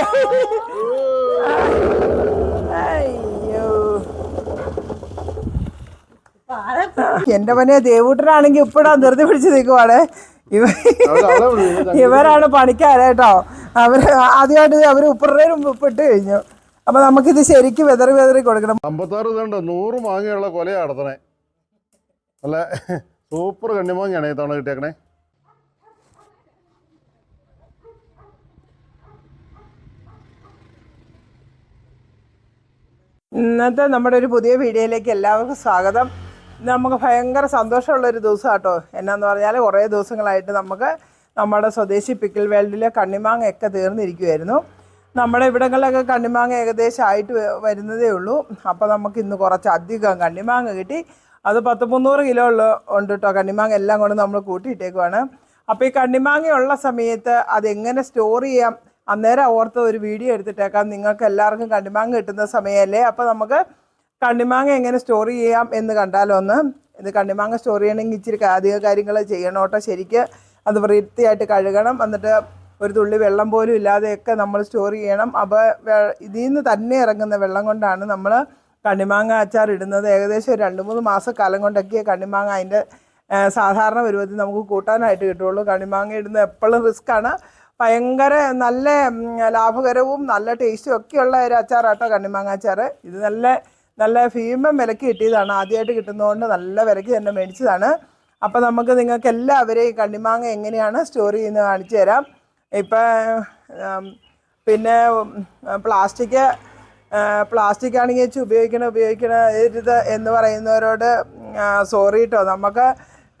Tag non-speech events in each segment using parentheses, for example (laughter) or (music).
(laughs) എന്റെ പനെ ദേവൂട്ടനാണെങ്കിൽ ഇപ്പഴാ നിർത്തി പിടിച്ച് നിൽക്കുവാണ് ഇവ ഇവരാണ് പണിക്കാരേട്ടോ. അവർ ആദ്യമായിട്ട് അവർ ഉപ്പറേരും ഉപ്പിട്ട് കഴിഞ്ഞു. അപ്പൊ നമുക്കിത് ശരിക്കും വെതറി വെതറി കൊടുക്കണം. അമ്പത്താറ് നൂറ് മാങ്ങയുള്ള കൊലയാണ് നടത്തണേ. നല്ല (laughs) സൂപ്പർ കണ്ണിമാങ്ങയാണ് ഈ തവണ കിട്ടിയേക്കണേ. ഇന്നത്തെ നമ്മുടെ ഒരു പുതിയ വീഡിയോയിലേക്ക് എല്ലാവർക്കും സ്വാഗതം. നമുക്ക് ഭയങ്കര സന്തോഷമുള്ള ഒരു ദിവസം കേട്ടോ എന്നാന്ന് പറഞ്ഞാൽ കുറേ ദിവസങ്ങളായിട്ട് നമുക്ക് നമ്മുടെ സ്വദേശി പിക്കിൾ വേൾഡിലെ കണ്ണിമാങ്ങ ഒക്കെ തീർന്നിരിക്കുമായിരുന്നു നമ്മുടെ ഇവിടങ്ങളിലൊക്കെ കണ്ണിമാങ്ങ ഏകദേശം ആയിട്ട് വരുന്നതേ ഉള്ളൂ. അപ്പോൾ നമുക്ക് ഇന്ന് കുറച്ച് അധികം കണ്ണിമാങ്ങ കിട്ടി. അത് പത്ത് മുന്നൂറ് കിലോ ഉള്ള ഉണ്ട് കേട്ടോ കണ്ണിമാങ്ങ എല്ലാം കൊണ്ട് നമ്മൾ കൂട്ടിയിട്ടേക്കുവാണ്. അപ്പോൾ ഈ കണ്ണിമാങ്ങയുള്ള സമയത്ത് അതെങ്ങനെ സ്റ്റോർ ചെയ്യാം? അന്നേരം ഓർത്ത് ഒരു വീഡിയോ എടുത്തിട്ടേക്കാം. നിങ്ങൾക്ക് എല്ലാവർക്കും കണ്ണിമാങ്ങ കിട്ടുന്ന സമയമല്ലേ അപ്പോൾ നമുക്ക് കണ്ണിമാങ്ങ എങ്ങനെ സ്റ്റോർ ചെയ്യാം എന്ന് കണ്ടാലോ ഒന്ന്. ഇത് കണ്ണിമാങ്ങ സ്റ്റോർ ചെയ്യണമെങ്കിൽ ഇച്ചിരി അധിക കാര്യങ്ങൾ ചെയ്യണം കേട്ടോ ശരിക്ക്. അത് വൃത്തിയായിട്ട് കഴുകണം. എന്നിട്ട് ഒരു തുള്ളി വെള്ളം പോലും ഇല്ലാതെയൊക്കെ നമ്മൾ സ്റ്റോർ ചെയ്യണം. അപ്പോൾ ഇതിൽ നിന്ന് തന്നെ ഇറങ്ങുന്ന വെള്ളം കൊണ്ടാണ് നമ്മൾ കണ്ണിമാങ്ങ അച്ചാർ ഇടുന്നത്. ഏകദേശം രണ്ട് മൂന്ന് മാസം കാലം കൊണ്ടൊക്കെ കണ്ണിമാങ്ങ അതിന്റെ സാധാരണ പരുവത്തിൽ നമുക്ക് കൂട്ടാനായിട്ട് കിട്ടുള്ളൂ കണ്ണിമാങ്ങ ഇടുന്നത് എപ്പോഴും റിസ്ക്കാണ് ഭയങ്കര നല്ല ലാഭകരവും നല്ല ടേസ്റ്റും ഒക്കെയുള്ള ഒരു അച്ചാറാട്ടോ കണ്ണിമാങ്ങ അച്ചാർ ഇത് നല്ല നല്ല ഭീമം വിലക്ക് കിട്ടിയതാണ്. ആദ്യമായിട്ട് കിട്ടുന്നതുകൊണ്ട് നല്ല വിലക്ക് തന്നെ മേടിച്ചതാണ്. അപ്പോൾ നമുക്ക് നിങ്ങൾക്ക് എല്ലാവരെയും കണ്ണിമാങ്ങ എങ്ങനെയാണ് സ്റ്റോർ ചെയ്യുന്നത് കാണിച്ചു തരാം. ഇപ്പം പിന്നെ പ്ലാസ്റ്റിക് പ്ലാസ്റ്റിക് ആണെങ്കിൽ വെച്ച് ഉപയോഗിക്കണം ഉപയോഗിക്കണത് എന്ന് പറയുന്നവരോട് സോറി കേട്ടോ നമുക്ക്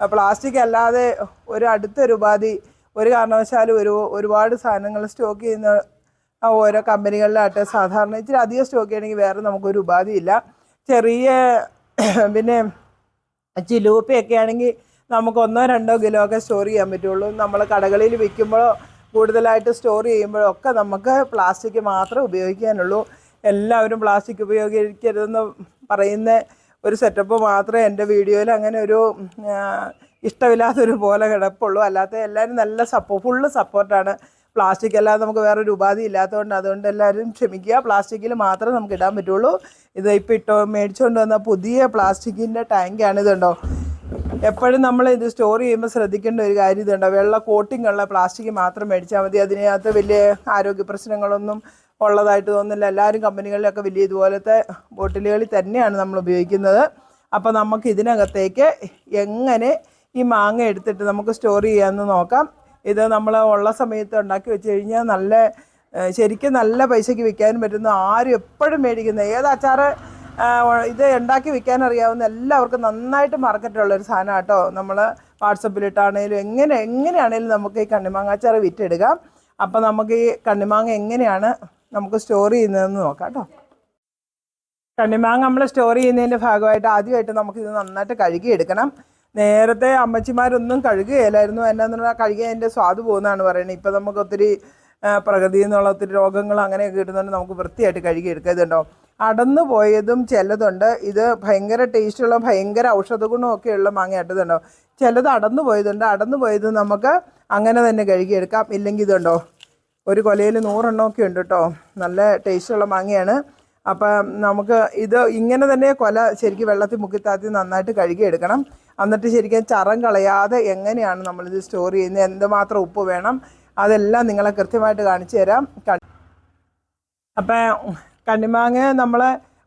പ്ലാസ്റ്റിക് അല്ലാതെ ഒരു അടുത്തൊരു ഉപാധി ഒരു കാരണവശാലും ഒരു ഒരുപാട് സാധനങ്ങൾ സ്റ്റോക്ക് ചെയ്യുന്ന ഓരോ കമ്പനികളിലായിട്ട് സാധാരണ ഇച്ചിരി അധികം സ്റ്റോക്ക് ചെയ്യണമെങ്കിൽ വേറെ നമുക്കൊരു ഉപാധിയില്ല ചെറിയ പിന്നെ ചിലൂപ്പയൊക്കെ ആണെങ്കിൽ നമുക്ക് ഒന്നോ രണ്ടോ കിലോ ഒക്കെ സ്റ്റോർ ചെയ്യാൻ പറ്റുള്ളൂ. നമ്മൾ കടകളിൽ വിൽക്കുമ്പോഴോ കൂടുതലായിട്ട് സ്റ്റോർ ചെയ്യുമ്പോഴോ ഒക്കെ നമുക്ക് പ്ലാസ്റ്റിക് മാത്രമേ ഉപയോഗിക്കാനുള്ളൂ. എല്ലാവരും പ്ലാസ്റ്റിക് ഉപയോഗിക്കരുതെന്ന് പറയുന്ന ഒരു സെറ്റപ്പ് മാത്രമേ എന്റെ വീഡിയോയിൽ അങ്ങനെ ഒരു ഇഷ്ടമില്ലാത്തൊരു പോലെ കിടപ്പുള്ളൂ. അല്ലാത്ത എല്ലാവരും നല്ല സപ്പോ ഫുള്ള് സപ്പോർട്ടാണ് പ്ലാസ്റ്റിക് അല്ലാതെ നമുക്ക് വേറൊരു ഉപാധി ഇല്ലാത്തതുകൊണ്ട് അതുകൊണ്ട് എല്ലാവരും ക്ഷമിക്കുക. പ്ലാസ്റ്റിക്കിൽ മാത്രമേ നമുക്ക് ഇടാൻ പറ്റുള്ളൂ. ഇത് ഇപ്പോൾ ഇട്ടോ മേടിച്ചുകൊണ്ട് വന്ന പുതിയ പ്ലാസ്റ്റിക്കിന്റെ ടാങ്കാണ് ഇതുണ്ടോ എപ്പോഴും നമ്മൾ ഇത് സ്റ്റോർ ചെയ്യുമ്പോൾ ശ്രദ്ധിക്കേണ്ട ഒരു കാര്യം ഇതുണ്ടോ വെള്ള കോട്ടിംഗ് ഉള്ള പ്ലാസ്റ്റിക് മാത്രം മേടിച്ചാൽ മതി. അതിനകത്ത് വലിയ ആരോഗ്യ പ്രശ്നങ്ങളൊന്നും ഉള്ളതായിട്ട് തോന്നുന്നില്ല. എല്ലാവരും കമ്പനികളിലൊക്കെ വലിയ ഇതുപോലത്തെ ബോട്ടിലുകളിൽ തന്നെയാണ് നമ്മൾ ഉപയോഗിക്കുന്നത്. അപ്പോൾ നമുക്ക് ഇതിനകത്തേക്ക് എങ്ങനെ ഈ മാങ്ങ എടുത്തിട്ട് നമുക്ക് സ്റ്റോർ ചെയ്യാമെന്ന് നോക്കാം. ഇത് നമ്മൾ ഉള്ള സമയത്ത് ഉണ്ടാക്കി വെച്ച് കഴിഞ്ഞാൽ നല്ല ശരിക്കും നല്ല പൈസയ്ക്ക് വിൽക്കാനും പറ്റുന്ന ആരും എപ്പോഴും മേടിക്കുന്ന ഏത് അച്ചാറ് ആ, ഇത് ഉണ്ടാക്കി വിൽക്കാൻ അറിയാവുന്ന എല്ലാവർക്കും നന്നായിട്ട് മാർക്കറ്റുള്ള ഒരു സാധനം കേട്ടോ നമ്മൾ വാട്സപ്പിലിട്ടാണേലും എങ്ങനെ എങ്ങനെയാണേലും നമുക്ക് ഈ കണ്ണിമാങ്ങ അച്ചാർ വിറ്റെടുക്കാം. അപ്പോൾ നമുക്ക് ഈ കണ്ണിമാങ്ങ എങ്ങനെയാണ് നമുക്ക് സ്റ്റോർ ചെയ്യുന്നതെന്ന് നോക്കാം കേട്ടോ കണ്ണിമാങ്ങ നമ്മൾ സ്റ്റോർ ചെയ്യുന്നതിന്റെ ഭാഗമായിട്ട് ആദ്യമായിട്ട് നമുക്കിത് നന്നായിട്ട് കഴുകിയെടുക്കണം. നേരത്തെ അമ്മച്ചിമാരൊന്നും കഴുകുകയില്ലായിരുന്നു. എന്നാന്ന് പറഞ്ഞാൽ കഴുകിയ അതിന്റെ സ്വാദ് പോകുന്നതാണ് പറയുന്നത്. ഇപ്പം നമുക്ക് ഒത്തിരി പ്രകൃതിയിൽ നിന്നുള്ള ഒത്തിരി രോഗങ്ങൾ അങ്ങനെയൊക്കെ കിട്ടുന്നുണ്ട് നമുക്ക് വൃത്തിയായിട്ട് കഴുകിയെടുക്കുക ഇതുണ്ടോ? അടന്നു പോയതും ചിലതുണ്ട്. ഇത് ഭയങ്കര ടേസ്റ്റുള്ള ഭയങ്കര ഔഷധ ഗുണമൊക്കെയുള്ള മാങ്ങയാട്ടതുണ്ടോ ചിലത് അടന്നു പോയതുണ്ട്. അടന്നു പോയത് നമുക്ക് അങ്ങനെ തന്നെ കഴുകിയെടുക്കാം ഇല്ലെങ്കിൽ ഇതുണ്ടോ? ഒരു കൊലയിൽ നൂറെണ്ണമൊക്കെ ഉണ്ട് കേട്ടോ. നല്ല ടേസ്റ്റുള്ള മാങ്ങയാണ്. അപ്പം നമുക്ക് ഇത് ഇങ്ങനെ തന്നെ കൊല ശരിക്കും വെള്ളത്തിൽ മുക്കിത്താത്തി നന്നായിട്ട് കഴുകിയെടുക്കണം എന്നിട്ട് ശരിക്കും ചറം കളയാതെ എങ്ങനെയാണ് നമ്മളിത് സ്റ്റോർ ചെയ്യുന്നത്? എന്തുമാത്രം ഉപ്പ് വേണം? അതെല്ലാം നിങ്ങളെ കൃത്യമായിട്ട് കാണിച്ചു തരാം. അപ്പം കണ്ണിമാങ്ങ നമ്മൾ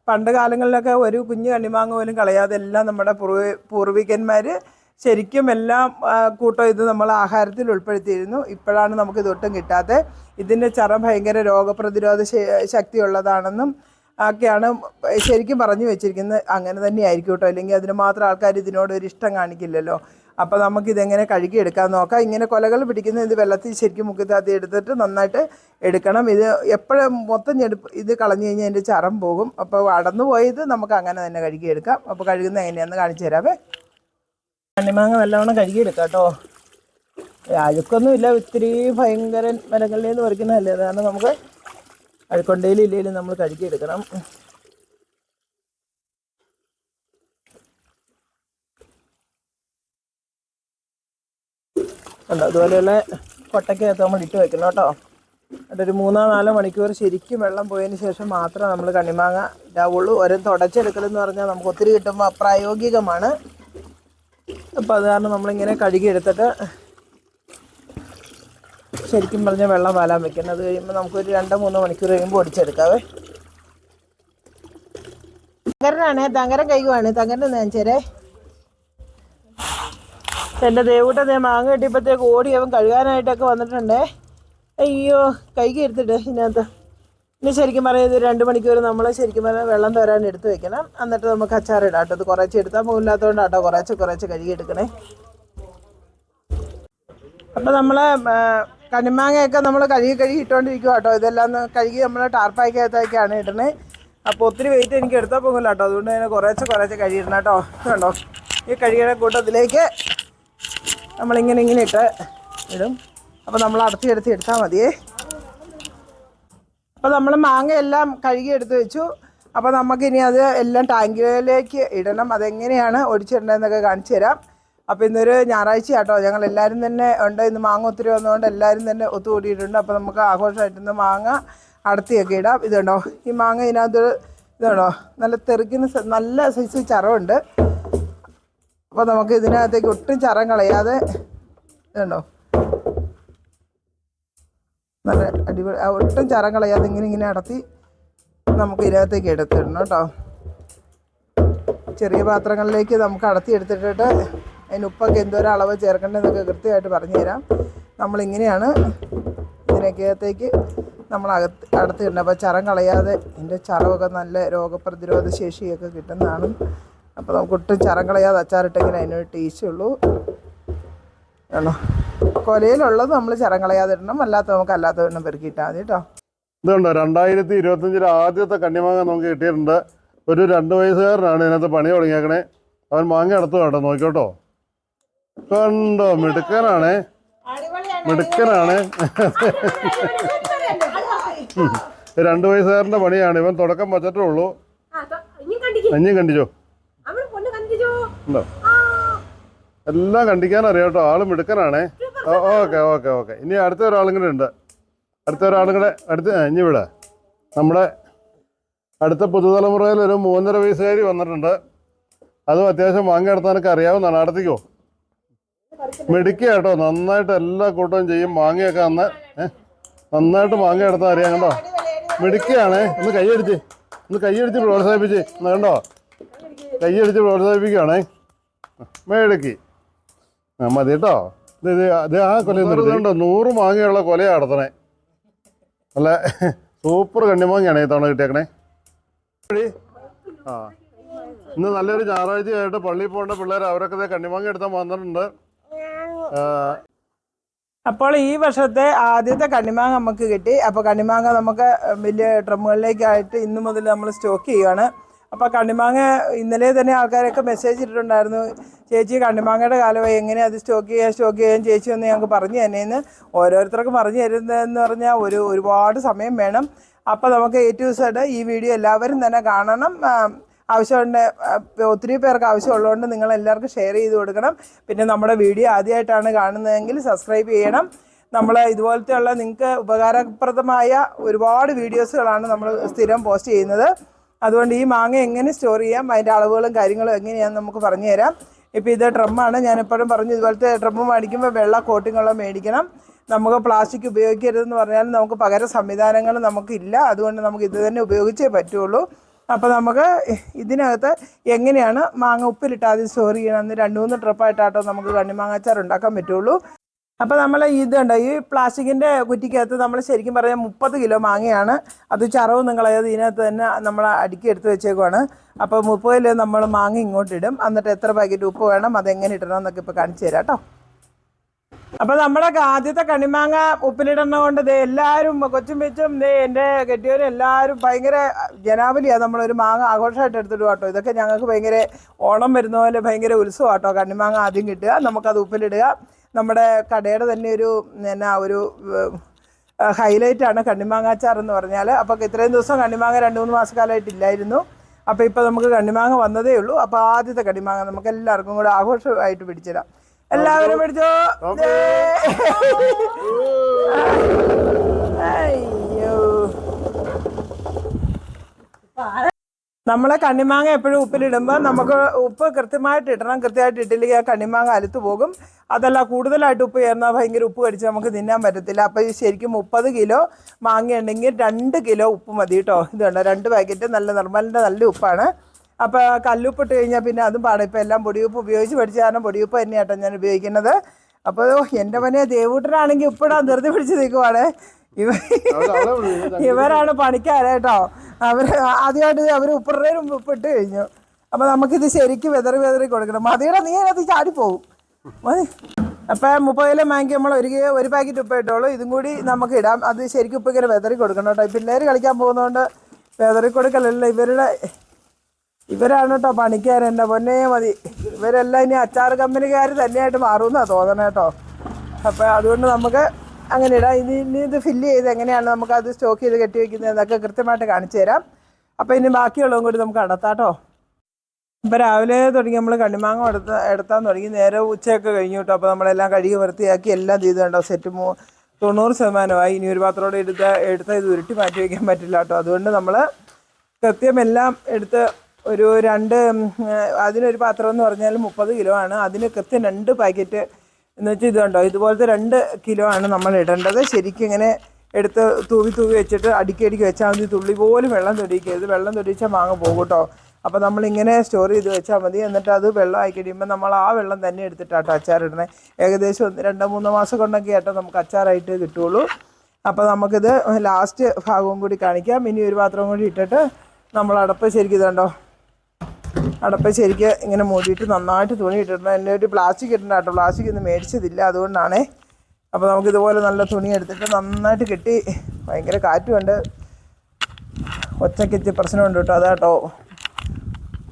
പണ്ട് കാലങ്ങളിലൊക്കെ ഒരു കുഞ്ഞു കണ്ണിമാങ്ങ പോലും കളയാതെ എല്ലാം നമ്മുടെ പൂർവി പൂർവികന്മാർ ശരിക്കും എല്ലാം കൂട്ടം ഇത് നമ്മൾ ആഹാരത്തിൽ ഉൾപ്പെടുത്തിയിരുന്നു. ഇപ്പോഴാണ് നമുക്ക് ഇതൊട്ടും കിട്ടാത്തത്. ഇതിന്റെ ചറം ഭയങ്കര രോഗപ്രതിരോധ ശക്തി ശക്തിയുള്ളതാണെന്നും ഒക്കെയാണ് ശരിക്കും പറഞ്ഞു വെച്ചിരിക്കുന്നത്. അങ്ങനെ തന്നെ ആയിരിക്കും കേട്ടോ അല്ലെങ്കിൽ അതിന് മാത്രം ആൾക്കാർ ഇതിനോട് ഒരു ഇഷ്ടം കാണിക്കില്ലല്ലോ. അപ്പോൾ നമുക്കിതെങ്ങനെ കഴുകിയെടുക്കാൻ നോക്കാം. ഇങ്ങനെ കൊലകൾ പിടിക്കുന്ന ഇത് വെള്ളത്തിൽ ശരിക്കും മുക്കിത്താത്തി എടുത്തിട്ട് നന്നായിട്ട് എടുക്കണം. ഇത് എപ്പോഴും മൊത്തം ഞെടുപ്പ് ഇത് കളഞ്ഞു കഴിഞ്ഞാൽ അതിന്റെ ചറം പോകും. അപ്പോൾ അടന്നു പോയത് നമുക്ക് അങ്ങനെ തന്നെ കഴുകിയെടുക്കാം. അപ്പോൾ കഴുകുന്ന എങ്ങനെയാണെന്ന് കാണിച്ചു തരാമേ കണ്ണിമാങ്ങ നല്ലവണ്ണം കഴുകിയെടുക്കാം കേട്ടോ. അഴുക്കൊന്നുമില്ല. ഇത്തിരി ഭയങ്കര മരങ്ങളിൽ നിന്ന് പറിക്കുന്നതല്ലേ. അതാണ് നമുക്ക് അഴുക്കൊണ്ടയിലും ഇല്ലെങ്കിലും നമ്മൾ കഴുകിയെടുക്കണം. ഉണ്ടോ അതുപോലെയുള്ള കൊട്ടയ്ക്കകത്ത് നമ്മൾ ഇട്ട് വെക്കണം കേട്ടോ. ഒരു മൂന്നോ നാലോ മണിക്കൂർ ശരിക്കും വെള്ളം പോയതിന് ശേഷം മാത്രമേ നമ്മൾ കണ്ണിമാങ്ങ ഇടാവുള്ളൂ ഓരോ തുടച്ചെടുക്കലെന്ന് പറഞ്ഞാൽ നമുക്ക് ഒത്തിരി കിട്ടുമ്പോൾ അപ്രായോഗികമാണ്. അപ്പോൾ അത് കാരണം നമ്മളിങ്ങനെ കഴുകി എടുത്തിട്ട് ശരിക്കും പറഞ്ഞാൽ വെള്ളം വാലാൻ വെക്കണം അത് കഴിയുമ്പോൾ നമുക്കൊരു രണ്ടോ മൂന്നോ മണിക്കൂർ കഴിയുമ്പോൾ ഒടിച്ചെടുക്കാവേ. തങ്കരനാണ് തങ്കരൻ കഴിയുവാണ് തങ്കരൻ നേച്ചേരേ എന്റെ ദേവൂട്ട മാങ്ങ കിട്ടിയപ്പോഴത്തേക്ക് ഓടി അവൻ കഴുകാനായിട്ടൊക്കെ വന്നിട്ടുണ്ടേ. അയ്യോ കൈക്ക് എടുത്തിട്ട് ഇതിനകത്ത്. ഇനി ശരിക്കും പറയുന്നത് രണ്ട് മണിക്കൂർ നമ്മൾ ശരിക്കും പറഞ്ഞാൽ വെള്ളം തരാൻ എടുത്ത് വെക്കണം. എന്നിട്ട് നമുക്ക് അച്ചാറിടാം കേട്ടോ. ഇത് കുറച്ച് എടുത്താൽ കുറേശ്ശെ കുറച്ച് കഴുകി എടുക്കണേ. അപ്പം നമ്മൾ കണിമാങ്ങയൊക്കെ നമ്മൾ കഴുകി കഴുകി ഇട്ടുകൊണ്ടിരിക്കുക കേട്ടോ ഇതെല്ലാം കഴുകി നമ്മൾ ടാർപ്പായ്ക്കകത്തേക്കാണ് ഇടണേ. അപ്പോൾ ഒത്തിരി വെയിറ്റ് എനിക്ക് എടുത്താൽ പോകില്ല കേട്ടോ അതുകൊണ്ട് തന്നെ കുറേശ്ശെ കുറേശ്ശെ കഴുകിയിടണം കേട്ടോ കണ്ടോ ഈ കഴുകിയുടെ കൂട്ടത്തിലേക്ക് നമ്മളിങ്ങനെ ഇങ്ങനെ ഇട്ട് ഇടും. അപ്പോൾ നമ്മൾ അടത്തി എടുത്ത് എടുത്താൽ മതിയേ. അപ്പോൾ നമ്മൾ മാങ്ങയെല്ലാം കഴുകി എടുത്ത് വെച്ചു. അപ്പോൾ നമുക്കിനി അത് എല്ലാം ടാങ്കിലേക്ക് ഇടണം. അതെങ്ങനെയാണ് ഒടിച്ചിടേണ്ടതെന്നൊക്കെ കാണിച്ചു തരാം. അപ്പോൾ ഇന്നൊരു ഞായറാഴ്ച ആട്ടോ. ഞങ്ങൾ എല്ലാവരും തന്നെ ഉണ്ട്. ഇന്ന് മാങ്ങ ഒത്തിരി വന്നതുകൊണ്ട് എല്ലാവരും തന്നെ ഒത്തുകൂടിയിട്ടുണ്ട്. അപ്പോൾ നമുക്ക് ആഘോഷമായിട്ട് ഇന്ന് മാങ്ങ അടത്തിയൊക്കെ ഇടാം. ഇതുണ്ടോ ഈ മാങ്ങ ഇതിനകത്ത് ഇതുണ്ടോ നല്ല തെറിക്കുന്ന നല്ല സൈസ് ചറവുണ്ട്. അപ്പോൾ നമുക്ക് ഇതിനകത്തേക്ക് ഒട്ടും ചറം കളയാതെ ഇതുണ്ടോ നല്ല അടിപൊളി ഒട്ടും ചറം കളയാതെ ഇങ്ങനെ ഇങ്ങനെ അടത്തി നമുക്ക് ഇതിനകത്തേക്ക് എടുത്തിടണം കേട്ടോ. ചെറിയ പാത്രങ്ങളിലേക്ക് നമുക്ക് അടത്തി എടുത്തിട്ടിട്ട് അതിന് ഉപ്പൊക്കെ എന്തോരം അളവ് ചേർക്കേണ്ടതെന്നൊക്കെ കൃത്യമായിട്ട് പറഞ്ഞു തരാം നമ്മളിങ്ങനെയാണ് ഇതിനകത്തേക്ക് നമ്മൾ അകത്ത് അടുത്തിട്ടുണ്ട് അപ്പോൾ ചറം കളയാതെ ഇതിന്റെ ചറവൊക്കെ നല്ല രോഗപ്രതിരോധ ശേഷിയൊക്കെ കിട്ടുന്നതാണ്. അപ്പോൾ നമുക്ക് ഒട്ടും ചറം കളയാതെ അച്ചാറിട്ടെങ്കിൽ അതിനൊരു ഉള്ളൂ. ആണോ? കൊലയിലുള്ളത് നമ്മൾ ചരം കളയാതെ ഇടണം. അല്ലാത്ത നമുക്ക് അല്ലാത്ത എണ്ണം പെറുക്കിയിട്ടാൽ മതി കേട്ടോ. ഇതുണ്ട് രണ്ടായിരത്തി ഇരുപത്തഞ്ചിലെ ആദ്യത്തെ കണ്ണിമാങ്ങ നമുക്ക് കിട്ടിയിട്ടുണ്ട്. ഒരു രണ്ട് വയസ്സുകാരനാണ് ഇതിനകത്ത് പണി തുടങ്ങിയേക്കണേ. അവൻ മാങ്ങ അടുത്ത് കേട്ടോ. നോക്കിക്കോട്ടോ കണ്ടോ? മിടുക്കനാണ്. മിടുക്കനാണ്. രണ്ടു വയസ്സുകാരന്റെ പണിയാണ്. ഇവൻ തുടക്കം വച്ചിട്ടേ ഉള്ളൂ അഞ്ഞും കണ്ടിച്ചോ? ഉണ്ടോ? എല്ലാം കണ്ടിക്കാൻ അറിയാം കേട്ടോ. ആൾ മിടുക്കനാണേ. Okay okay okay. ഇനി അടുത്ത ഒരാളും കൂടെ ഉണ്ട്. അടുത്ത ഒരാളും കൂടെ അടുത്ത് ഇനി ഇവിടെ. നമ്മുടെ അടുത്ത പുതുതലമുറയിൽ ഒരു മൂന്നര വയസ്സുകാരി വന്നിട്ടുണ്ട്. അതും അത്യാവശ്യം വാങ്ങി നടത്താനൊക്കെ അറിയാവുന്നതാണ്. അടുത്തേക്കോ മിടുക്കിയ കേട്ടോ. നന്നായിട്ട് എല്ലാ കൂട്ടവും ചെയ്യും. മാങ്ങയൊക്കെ അന്ന് നന്നായിട്ട് മാങ്ങ എടുത്താൽ അറിയാം കണ്ടോ? മിടുക്കിയാണേ ഒന്ന് കൈയടിച്ച്. ഒന്ന് കൈയടിച്ച് പ്രോത്സാഹിപ്പിച്ച്. കണ്ടോ? കൈയടിച്ച് പ്രോത്സാഹിപ്പിക്കുകയാണേ. മേടുക്കി. ആ മതി കേട്ടോ. ഇത് ഇത് അത് ആ കൊലയുന്നുണ്ട് നൂറ് മാങ്ങയുള്ള കൊലയാണ് നടത്തണേ. നല്ല സൂപ്പർ കണ്ണിമാങ്ങയാണ് ഈ തവണ കിട്ടിയേക്കണേ? ആ. ഇന്ന് നല്ലൊരു ഞായറാഴ്ചയായിട്ട് പള്ളിയിൽ പോകേണ്ട പിള്ളേർ അവരൊക്കെ കണ്ണിമാങ്ങ എടുത്താൽ വന്നിട്ടുണ്ട്. അപ്പോൾ ഈ വർഷത്തെ ആദ്യത്തെ കണ്ണിമാങ്ങ നമുക്ക് കിട്ടി. അപ്പോൾ കണ്ണിമാങ്ങ നമുക്ക് വലിയ ഡ്രമ്മുകളിലേക്കായിട്ട് ഇന്നു മുതൽ നമ്മൾ സ്റ്റോക്ക് ചെയ്യുകയാണ് അപ്പോൾ കണ്ണിമാങ്ങ ഇന്നലെ തന്നെ ആൾക്കാരൊക്കെ മെസ്സേജ് ഇട്ടിട്ടുണ്ടായിരുന്നു. ചേച്ചി കണ്ണിമാങ്ങയുടെ കാലമായി എങ്ങനെയാണ് അത് സ്റ്റോക്ക് ചെയ്യാൻ സ്റ്റോക്ക് ചെയ്യാൻ ചേച്ചി ഒന്ന് ഞങ്ങൾക്ക് പറഞ്ഞു തന്നേന്ന്. ഓരോരുത്തർക്കും പറഞ്ഞു തരുന്നതെന്ന് പറഞ്ഞാൽ ഒരു ഒരുപാട് സമയം വേണം. അപ്പോൾ നമുക്ക് എ ടു ഈ വീഡിയോ എല്ലാവരും തന്നെ കാണണം. ആവശ്യമുണ്ട്. ഒത്തിരി പേർക്ക് ആവശ്യമുള്ളതുകൊണ്ട് നിങ്ങൾ എല്ലാവർക്കും ഷെയർ ചെയ്ത് കൊടുക്കണം. പിന്നെ നമ്മുടെ വീഡിയോ ആദ്യമായിട്ടാണ് കാണുന്നതെങ്കിൽ സബ്സ്ക്രൈബ് ചെയ്യണം. നമ്മൾ ഇതുപോലത്തെയുള്ള നിങ്ങൾക്ക് ഉപകാരപ്രദമായ ഒരുപാട് വീഡിയോസുകളാണ് നമ്മൾ സ്ഥിരം പോസ്റ്റ് ചെയ്യുന്നത്. അതുകൊണ്ട് ഈ മാങ്ങ എങ്ങനെ സ്റ്റോർ ചെയ്യാം അതിന്റെ അളവുകളും കാര്യങ്ങളും എങ്ങനെയാണെന്ന് നമുക്ക് പറഞ്ഞു തരാം. ഇപ്പോൾ ഇത് ഡ്രമ്മാണ് ഞാൻ എപ്പോഴും പറഞ്ഞു ഇതുപോലത്തെ ഡ്രമ്മ് മേടിക്കുമ്പോൾ വെള്ള കോട്ടിങ്ങുള്ള മേടിക്കണം. നമുക്ക് പ്ലാസ്റ്റിക് ഉപയോഗിക്കരുതെന്ന് പറഞ്ഞാൽ നമുക്ക് പകര സംവിധാനങ്ങൾ നമുക്കില്ല. അതുകൊണ്ട് നമുക്ക് ഇത് തന്നെ ഉപയോഗിച്ചേ പറ്റുള്ളൂ. അപ്പോൾ നമുക്ക് ഇതിനകത്ത് എങ്ങനെയാണ് മാങ്ങ ഉപ്പിലിട്ട് ആദ്യം സ്റ്റോർ ചെയ്യണമെന്ന് രണ്ട് മൂന്ന് ട്രിപ്പായിട്ടാട്ടോ നമുക്ക് കണ്ണിമാങ്ങാച്ചാർ ഉണ്ടാക്കാൻ പറ്റുള്ളൂ. അപ്പോൾ നമ്മൾ ഇതുണ്ട് ഈ പ്ലാസ്റ്റിക്കിന്റെ കുറ്റിക്കകത്ത് നമ്മൾ ശരിക്കും പറഞ്ഞാൽ മുപ്പത് കിലോ മാങ്ങയാണ്. അത് ചറവ് നിങ്ങളത് ഇതിനകത്ത് തന്നെ നമ്മൾ അടുക്കി എടുത്ത് വെച്ചേക്കുവാണ്. അപ്പോൾ മുപ്പത് കിലോ നമ്മൾ മാങ്ങ ഇങ്ങോട്ടിടും എന്നിട്ട് എത്ര പാക്കറ്റ് ഉപ്പ് വേണം അതെങ്ങനെ ഇടണം എന്നൊക്കെ ഇപ്പോൾ കാണിച്ചു തരാം കേട്ടോ. അപ്പോൾ നമ്മുടെ ആദ്യത്തെ കണിമാങ്ങ ഉപ്പിലിടണ കൊണ്ട് ദേ എല്ലാവരും കൊച്ചും വെച്ചും ദേ കെട്ടിയവരും എല്ലാവരും ഭയങ്കര ജനാവലിയാണ് നമ്മളൊരു മാങ്ങ ആഘോഷമായിട്ട് എടുത്തിട്ട് കേട്ടോ. ഇതൊക്കെ ഞങ്ങൾക്ക് ഭയങ്കര ഓണം വരുന്ന പോലെ ഭയങ്കര ഉത്സവം കേട്ടോ. കണ്ണിമാങ്ങ ആദ്യം കിട്ടുക നമുക്കത് ഉപ്പിലിടുക. നമ്മുടെ കടയുടെ തന്നെ ഒരു എന്നാ ഒരു ഹൈലൈറ്റ് ആണ് കണ്ണിമാങ്ങാച്ചാർ എന്ന് പറഞ്ഞാൽ അപ്പോൾ ഇത്രയും ദിവസം കണ്ണിമാങ്ങ രണ്ട് മൂന്ന് മാസക്കാലമായിട്ടില്ലായിരുന്നു അപ്പോൾ ഇപ്പോൾ നമുക്ക് കണ്ണിമാങ്ങ വന്നതേ ഉള്ളൂ. അപ്പോൾ ആദ്യത്തെ കണ്ണിമാങ്ങ നമുക്ക് എല്ലാവർക്കും കൂടെ ആഘോഷമായിട്ട് പിടിച്ചിടാം. എല്ലാവരും പിടിച്ചോ. അയ്യോ. നമ്മളെ കണ്ണിമാങ്ങ എപ്പോഴും ഉപ്പിലിടുമ്പോൾ നമുക്ക് ഉപ്പ് കൃത്യമായിട്ട് ഇടണം കൃത്യമായിട്ട് ഇട്ടില്ലെങ്കിൽ ആ കണ്ണിമാങ്ങ അലുത്ത് പോകും. അതല്ല കൂടുതലായിട്ട് ഉപ്പ് ചേർന്നാൽ ഭയങ്കര ഉപ്പ് കടിച്ച് നമുക്ക് തിന്നാൻ പറ്റത്തില്ല. അപ്പോൾ ശരിക്കും മുപ്പത് കിലോ മാങ്ങ ഉണ്ടെങ്കിൽ രണ്ട് കിലോ ഉപ്പ് മതി കേട്ടോ. ഇതുണ്ട് രണ്ട് പാക്കറ്റ് നല്ല നിർമ്മലിന്റെ നല്ല ഉപ്പാണ്. അപ്പോൾ കല്ലുപ്പ് ഇട്ട് കഴിഞ്ഞാൽ പിന്നെ അതും പാടാം. ഇപ്പോൾ എല്ലാം പൊടിയുപ്പ് ഉപയോഗിച്ച് പഠിച്ച കാരണം പൊടിയുപ്പ് തന്നെയാട്ടോ ഞാൻ ഉപയോഗിക്കുന്നത്. അപ്പോൾ എന്റെ മനെ ദേവൂട്ടനാണെങ്കിൽ ഉപ്പിടാൻ ധൃതി പിടിച്ച് നിൽക്കുവാണ് ഇവ. ഇവരാണ് പണിക്കാരേട്ടോ. അവർ ആദ്യമായിട്ട് അവർ ഉപ്പിടുന്നതിന് മുമ്പ് ഉപ്പിട്ട് കഴിഞ്ഞു. അപ്പോൾ നമുക്കിത് ശരിക്കും വെതറി വെതറി കൊടുക്കണം. മതിയുടെ നീ അതിനകത്ത് ചാടിപ്പോവും മതി. അപ്പം മുപ്പത് കിലോ മാങ്കി നമ്മൾ ഒരു കിലോ ഒരു പാക്കറ്റ് ഉപ്പ് ഇട്ടോളൂ. ഇതും കൂടി നമുക്ക് ഇടാം. അത് ശരിക്കും ഉപ്പ് ഇങ്ങനെ വെതറി കൊടുക്കണം കേട്ടോ. പിള്ളേർ കളിക്കാൻ പോകുന്നതുകൊണ്ട് വെതറി കൊടുക്കലല്ല. ഇവരുടെ ഇവരാണ് കേട്ടോ പണിക്കാർ എന്റെ പൊന്നേ മതി. ഇവരെല്ലാം ഇനി അച്ചാർ കമ്പനിക്കാർ തന്നെയായിട്ട് മാറുമെന്നാണ് തോന്നണേ കേട്ടോ അപ്പോൾ അതുകൊണ്ട് നമുക്ക് അങ്ങനെ ഇടാം. ഇനി ഇനി ഇത് ഫില്ല് ചെയ്ത് എങ്ങനെയാണ് നമുക്ക് അത് സ്റ്റോക്ക് ചെയ്ത് കെട്ടി വെക്കുന്നത് എന്നൊക്കെ കൃത്യമായിട്ട് കാണിച്ചു തരാം. അപ്പോൾ ഇനി ബാക്കിയുള്ളതും കൂടി നമുക്ക് അടത്താട്ടോ ഇപ്പം രാവിലെ തുടങ്ങി നമ്മൾ കണ്ണിമാങ്ങ എടുത്ത എടുത്താൻ തുടങ്ങി. നേരെ ഉച്ചയൊക്കെ കഴിഞ്ഞു കേട്ടോ അപ്പോൾ നമ്മളെല്ലാം കഴുകി വൃത്തിയാക്കി എല്ലാം ചെയ്ത് കേട്ടോ സെറ്റ് മൂ തൊണ്ണൂറ് ശതമാനമായി. ഇനി ഒരു പാത്രത്തോടെ എടുത്ത എടുത്താൽ ഇത് ഉരുട്ടി മാറ്റി വയ്ക്കാൻ പറ്റില്ല കേട്ടോ അതുകൊണ്ട് നമ്മൾ കൃത്യം എല്ലാം എടുത്ത് ഒരു രണ്ട് അതിനൊരു പാത്രം എന്ന് പറഞ്ഞാൽ മുപ്പത് കിലോ ആണ്. അതിന് കൃത്യം രണ്ട് പാക്കറ്റ് എന്ന് വെച്ചാൽ ഇതുണ്ടോ ഇതുപോലത്തെ രണ്ട് കിലോ ആണ് നമ്മൾ ഇടേണ്ടത്. ശരിക്കും ഇങ്ങനെ എടുത്ത് തൂവി തൂവി വെച്ചിട്ട് അടുക്കി വെച്ചാൽ മതി. തുള്ളി പോലും വെള്ളം തൊടിയിക്കരുത്. വെള്ളം തൊടിച്ചാൽ മാങ്ങ പോകും കേട്ടോ. അപ്പോൾ നമ്മളിങ്ങനെ സ്റ്റോർ ചെയ്ത് വെച്ചാൽ മതി. എന്നിട്ട് അത് വെള്ളം ആയി കഴിയുമ്പോൾ നമ്മൾ ആ വെള്ളം തന്നെ എടുത്തിട്ടാട്ടോ അച്ചാറിടണേ ഏകദേശം ഒന്ന് രണ്ടോ മൂന്നോ മാസം കൊണ്ടൊക്കെ ആട്ടോ നമുക്ക് അച്ചാറായിട്ട് കിട്ടുള്ളൂ. അപ്പോൾ നമുക്കിത് ലാസ്റ്റ് ഭാഗവും കൂടി കാണിക്കാം. ഇനി ഒരു പാത്രം കൂടി ഇട്ടിട്ട് നമ്മൾ അടപ്പ് ശരിക്കും ഇതുണ്ടോ അടപ്പ് ശരിക്ക് ഇങ്ങനെ മൂടിയിട്ട് നന്നായിട്ട് തുണി ഇട്ടിട്ടുണ്ട് എന്റെ ഒരു പ്ലാസ്റ്റിക് ഇട്ടിട്ടുണ്ട് കേട്ടോ. പ്ലാസ്റ്റിക് ഇന്ന് മേടിച്ചതില്ല. അതുകൊണ്ടാണേ. അപ്പോൾ നമുക്കിതുപോലെ നല്ല തുണി എടുത്തിട്ട് നന്നായിട്ട് കെട്ടി ഭയങ്കര കാറ്റുമുണ്ട്. ഒച്ചക്കെത്തി പ്രശ്നമുണ്ട് കേട്ടോ. അതാട്ടോ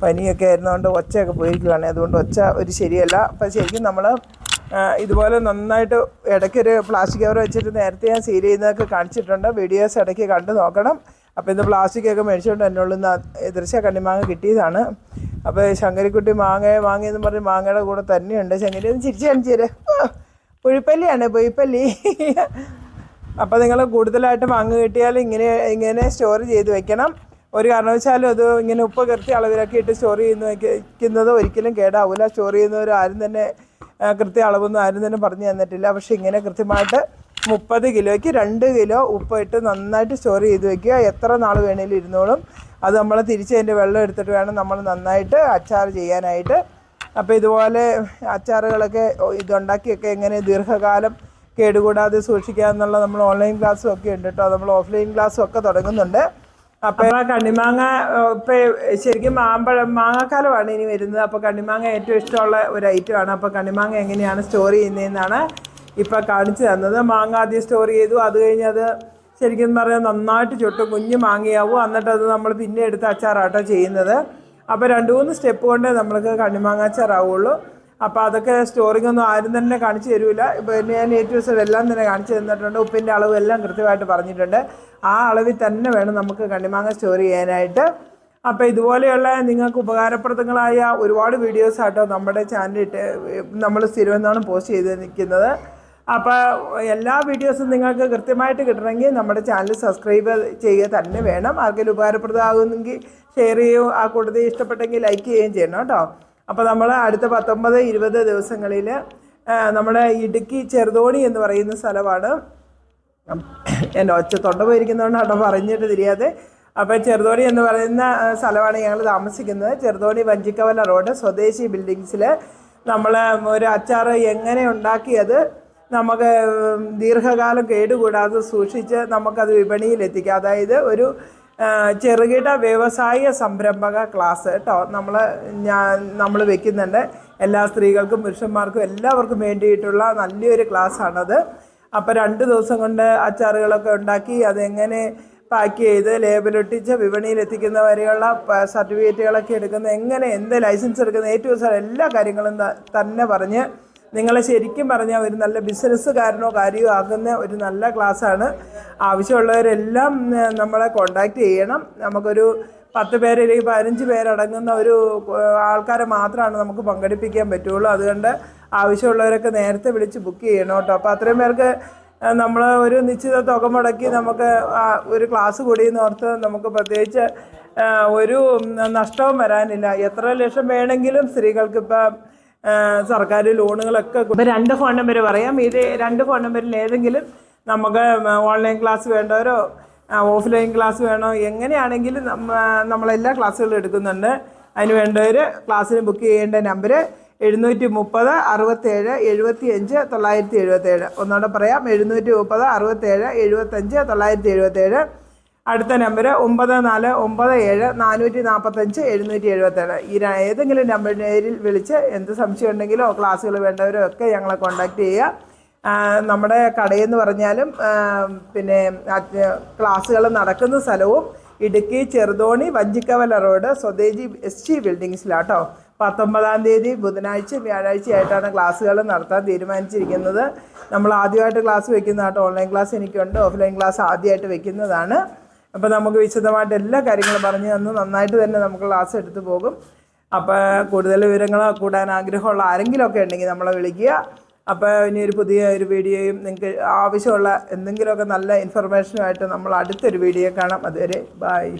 പനിയൊക്കെ ആയിരുന്നതുകൊണ്ട് ഒച്ചയൊക്കെ പോയിരിക്കുവാണ്. അതുകൊണ്ട് ഒച്ച ഒരു ശരിയല്ല. അപ്പം ശരിക്കും നമ്മൾ ഇതുപോലെ നന്നായിട്ട് ഇടയ്ക്കൊരു പ്ലാസ്റ്റിക് കവർ വെച്ചിട്ട് നേരത്തെ ഞാൻ സീൽ ചെയ്യുന്നതൊക്കെ കാണിച്ചിട്ടുണ്ട്. വീഡിയോസ് ഇടയ്ക്ക് കണ്ടു നോക്കണം. അപ്പോൾ ഇത് പ്ലാസ്റ്റിക്കൊക്കെ മേടിച്ചുകൊണ്ട് എന്നോട് നിന്ന് ദൃശ്യ കണ്ണിമാങ്ങ കിട്ടിയതാണ്. അപ്പോൾ ശങ്കരിക്കുട്ടി മാങ്ങ മാങ്ങയെന്ന് പറഞ്ഞ് മാങ്ങയുടെ കൂടെ തന്നെയുണ്ട്. ശങ്കരി ഒന്ന് ചിരിച്ചു കാണിച്ചു തരാം. പുഴിപ്പല്ലിയാണ് പുഴിപ്പല്ലി. അപ്പോൾ നിങ്ങൾ കൂടുതലായിട്ട് മാങ്ങ കിട്ടിയാൽ ഇങ്ങനെ ഇങ്ങനെ സ്റ്റോർ ചെയ്ത് വെക്കണം. ഒരു കാരണവശാലും അത് ഇങ്ങനെ ഉപ്പ് കൃത്യ അളവിലൊക്കെ ഇട്ട് സ്റ്റോർ ചെയ്യുന്ന വയ്ക്കുന്നത് ഒരിക്കലും കേടാവില്ല സ്റ്റോർ ചെയ്യുന്നവർ ആരും തന്നെ കൃത്യ അളവൊന്നും ആരും തന്നെ പറഞ്ഞു തന്നിട്ടില്ല. പക്ഷേ ഇങ്ങനെ കൃത്യമായിട്ട് മുപ്പത് കിലോയ്ക്ക് രണ്ട് കിലോ ഉപ്പ് ഇട്ട് നന്നായിട്ട് സ്റ്റോർ ചെയ്ത് വെക്കുക. എത്ര നാൾ വേണേലും ഇരുന്നോളും. അത് നമ്മൾ തിരിച്ച് അതിന്റെ വെള്ളം എടുത്തിട്ട് വേണം നമ്മൾ നന്നായിട്ട് അച്ചാർ ചെയ്യാനായിട്ട്. അപ്പോൾ ഇതുപോലെ അച്ചാറുകളൊക്കെ ഇതുണ്ടാക്കിയൊക്കെ എങ്ങനെ ദീർഘകാലം കേടുകൂടാതെ സൂക്ഷിക്കുക എന്നുള്ള നമ്മൾ ഓൺലൈൻ ക്ലാസ്സും ഒക്കെ ഉണ്ട് കേട്ടോ. നമ്മൾ ഓഫ്ലൈൻ ക്ലാസ്സും ഒക്കെ തുടങ്ങുന്നുണ്ട്. അപ്പോൾ കണ്ണിമാങ്ങ ഇപ്പോൾ ശരിക്കും മാമ്പഴം മാങ്ങാക്കാലമാണ് ഇനി വരുന്നത്. അപ്പോൾ കണ്ണിമാങ്ങ ഏറ്റവും ഇഷ്ടമുള്ള ഒരു ഐറ്റമാണ് അപ്പോൾ കണ്ണിമാങ്ങ എങ്ങനെയാണ് സ്റ്റോർ ചെയ്യുന്നതെന്നാണ് ഇപ്പോൾ കാണിച്ചു തന്നത്. മാങ്ങ ആദ്യം സ്റ്റോർ ചെയ്തു. അത് കഴിഞ്ഞത് ശരിക്കും പറഞ്ഞാൽ നന്നായിട്ട് ചുട്ട് കുഞ്ഞ് മാങ്ങയാവും. എന്നിട്ട് അത് നമ്മൾ പിന്നെ എടുത്ത് അച്ചാറാട്ടോ ചെയ്യുന്നത്. അപ്പോൾ രണ്ട് മൂന്ന് സ്റ്റെപ്പ് കൊണ്ടേ നമ്മൾക്ക് കണ്ണിമാങ്ങ അച്ചാറാവുള്ളൂ. അപ്പോൾ അതൊക്കെ സ്റ്റോറിംഗ് ഒന്നും ആരും തന്നെ കാണിച്ചു തരില്ല ഇപ്പോൾ ഞാൻ ഏറ്റവും സൈഡ് എല്ലാം തന്നെ കാണിച്ചു തന്നിട്ടുണ്ട്. ഉപ്പിന്റെ അളവ് എല്ലാം കൃത്യമായിട്ട് പറഞ്ഞിട്ടുണ്ട്. ആ അളവിൽ തന്നെ വേണം നമുക്ക് കണ്ണിമാങ്ങ സ്റ്റോർ ചെയ്യാനായിട്ട്. അപ്പോൾ ഇതുപോലെയുള്ള നിങ്ങൾക്ക് ഉപകാരപ്രദങ്ങളായ ഒരുപാട് വീഡിയോസ് ആട്ടോ നമ്മുടെ ചാനലിട്ട് നമ്മൾ സ്ഥിരമെന്നാണ് പോസ്റ്റ് ചെയ്ത് നിൽക്കുന്നത്. അപ്പോൾ എല്ലാ വീഡിയോസും നിങ്ങൾക്ക് കൃത്യമായിട്ട് കിട്ടണമെങ്കിൽ നമ്മുടെ ചാനൽ സബ്സ്ക്രൈബ് ചെയ്യുക തന്നെ വേണം. ആർക്കെങ്കിലും ഉപകാരപ്രദമാകുമെങ്കിൽ ഷെയർ ചെയ്യുകയും ആ കൂട്ടത്തിൽ ഇഷ്ടപ്പെട്ടെങ്കിൽ ലൈക്ക് ചെയ്യുകയും ചെയ്യണം കേട്ടോ. അപ്പോൾ നമ്മൾ അടുത്ത പത്തൊമ്പത് ഇരുപത് ദിവസങ്ങളിൽ നമ്മുടെ ഇടുക്കി ചെറുതോണി എന്ന് പറയുന്ന സ്ഥലമാണ്. എന്റെ ഒച്ച തൊണ്ട പോയിരിക്കുന്നതുകൊണ്ട് അവിടെ പറഞ്ഞിട്ട് തിരിയാതെ. അപ്പോൾ ചെറുതോണി എന്ന് പറയുന്ന സ്ഥലമാണ് ഞങ്ങൾ താമസിക്കുന്നത്. ചെറുതോണി വഞ്ചിക്കവല റോഡ് സ്വദേശി ബിൽഡിങ്സിൽ നമ്മൾ ഒരു അച്ചാർ എങ്ങനെ ഉണ്ടാക്കിയത്? നമുക്ക് ദീർഘകാലം കേടുകൂടാതെ സൂക്ഷിച്ച് നമുക്കത് വിപണിയിൽ എത്തിക്കാം അതായത് ഒരു ചെറുകിട വ്യവസായ സംരംഭക ക്ലാസ് കേട്ടോ. നമ്മൾ ഞാൻ നമ്മൾ വെക്കുന്നുണ്ട്. എല്ലാ സ്ത്രീകൾക്കും പുരുഷന്മാർക്കും എല്ലാവർക്കും വേണ്ടിയിട്ടുള്ള നല്ലൊരു ക്ലാസ്സാണത്. അപ്പോൾ രണ്ട് ദിവസം കൊണ്ട് അച്ചാറുകളൊക്കെ ഉണ്ടാക്കി അതെങ്ങനെ പാക്ക് ചെയ്ത് ലേബലൊട്ടിച്ച് വിപണിയിൽ എത്തിക്കുന്ന വരെയുള്ള സർട്ടിഫിക്കറ്റുകളൊക്കെ എടുക്കുന്ന എങ്ങനെ എന്ത് ലൈസൻസ് എടുക്കുന്ന ഏറ്റവും എല്ലാ കാര്യങ്ങളും തന്നെ പറഞ്ഞ് നിങ്ങളെ ശരിക്കും പറഞ്ഞാൽ ഒരു നല്ല ബിസിനസ്സുകാരനോ കാര്യമോ ആകുന്ന ഒരു നല്ല ക്ലാസ്സാണ്. ആവശ്യമുള്ളവരെല്ലാം നമ്മളെ കോണ്ടാക്റ്റ് ചെയ്യണം. നമുക്കൊരു പത്ത് പേര് അല്ലെങ്കിൽ പതിനഞ്ച് പേരടങ്ങുന്ന ഒരു ആൾക്കാരെ മാത്രമാണ് നമുക്ക് പങ്കെടുപ്പിക്കാൻ പറ്റുള്ളൂ. അതുകൊണ്ട് ആവശ്യമുള്ളവരൊക്കെ നേരത്തെ വിളിച്ച് ബുക്ക് ചെയ്യണം കേട്ടോ. അപ്പോൾ അത്രയും പേർക്ക് നമ്മൾ ഒരു നിശ്ചിത തുക മുടക്കി നമുക്ക് ഒരു ക്ലാസ് കൂടിയെന്ന് ഓർത്ത് നമുക്ക് പ്രത്യേകിച്ച് ഒരു നഷ്ടവും വരാനില്ല. എത്ര ലക്ഷം വേണമെങ്കിലും സ്ത്രീകൾക്ക് ഇപ്പം സർക്കാർ ലോണുകളൊക്കെ ഇപ്പം രണ്ട് ഫോൺ നമ്പർ പറയാം. ഇത് രണ്ട് ഫോൺ നമ്പറിൽ ഏതെങ്കിലും നമുക്ക് ഓൺലൈൻ ക്ലാസ് വേണ്ടവരോ ഓഫ്ലൈൻ ക്ലാസ് വേണോ എങ്ങനെയാണെങ്കിലും നമ്മ നമ്മളെല്ലാ ക്ലാസ്സുകളും എടുക്കുന്നുണ്ട്. അതിന് വേണ്ടവർ ക്ലാസ്സിന് ബുക്ക് ചെയ്യേണ്ട നമ്പർ എഴുന്നൂറ്റി മുപ്പത് അറുപത്തേഴ് എഴുപത്തി അഞ്ച് തൊള്ളായിരത്തി എഴുപത്തേഴ്. ഒന്നുകൂടെ പറയാം. എഴുന്നൂറ്റി മുപ്പത് അറുപത്തേഴ് എഴുപത്തഞ്ച് തൊള്ളായിരത്തി എഴുപത്തേഴ്. അടുത്ത നമ്പർ ഒമ്പത് നാല് ഒമ്പത് ഏഴ് നാനൂറ്റി നാൽപ്പത്തഞ്ച് എഴുന്നൂറ്റി എഴുപത്തേഴ്. ഈ ഏതെങ്കിലും നമ്പറിൽ വിളിച്ച് എന്ത് സംശയം ഉണ്ടെങ്കിലോ ക്ലാസ്സുകൾ വേണ്ടവരോ ഒക്കെ ഞങ്ങളെ കോൺടാക്റ്റ് ചെയ്യുക. നമ്മുടെ കടയെന്ന് പറഞ്ഞാലും പിന്നെ ക്ലാസ്സുകൾ നടക്കുന്ന സ്ഥലവും ഇടുക്കി ചെറുതോണി വഞ്ചിക്കവല റോഡ് സ്വദേശി എസ് ടി ബിൽഡിങ്സിലാട്ടോ പത്തൊമ്പതാം തീയതി ബുധനാഴ്ച വ്യാഴാഴ്ചയായിട്ടാണ് ക്ലാസ്സുകൾ നടത്താൻ തീരുമാനിച്ചിരിക്കുന്നത്. നമ്മൾ ആദ്യമായിട്ട് ക്ലാസ് വെക്കുന്നതാട്ടോ ഓൺലൈൻ ക്ലാസ് എനിക്കുണ്ട്. ഓഫ്ലൈൻ ക്ലാസ് ആദ്യമായിട്ട് വെക്കുന്നതാണ്. അപ്പോൾ നമുക്ക് വിശദമായിട്ട് എല്ലാ കാര്യങ്ങളും പറഞ്ഞു തന്ന്. നന്നായിട്ട് തന്നെ നമുക്ക് ക്ലാസ് എടുത്തു പോകും. അപ്പോൾ കൂടുതൽ വിവരങ്ങൾ കൂടാൻ ആഗ്രഹമുള്ള ആരെങ്കിലുമൊക്കെ ഉണ്ടെങ്കിൽ നമ്മളെ വിളിക്കുക. അപ്പോൾ ഇനി ഒരു പുതിയ ഒരു വീഡിയോയും നിങ്ങൾക്ക് ആവശ്യമുള്ള എന്തെങ്കിലുമൊക്കെ നല്ല ഇൻഫർമേഷനുമായിട്ട് നമ്മൾ അടുത്തൊരു വീഡിയോ കാണാം. അതുവരെ ബായ്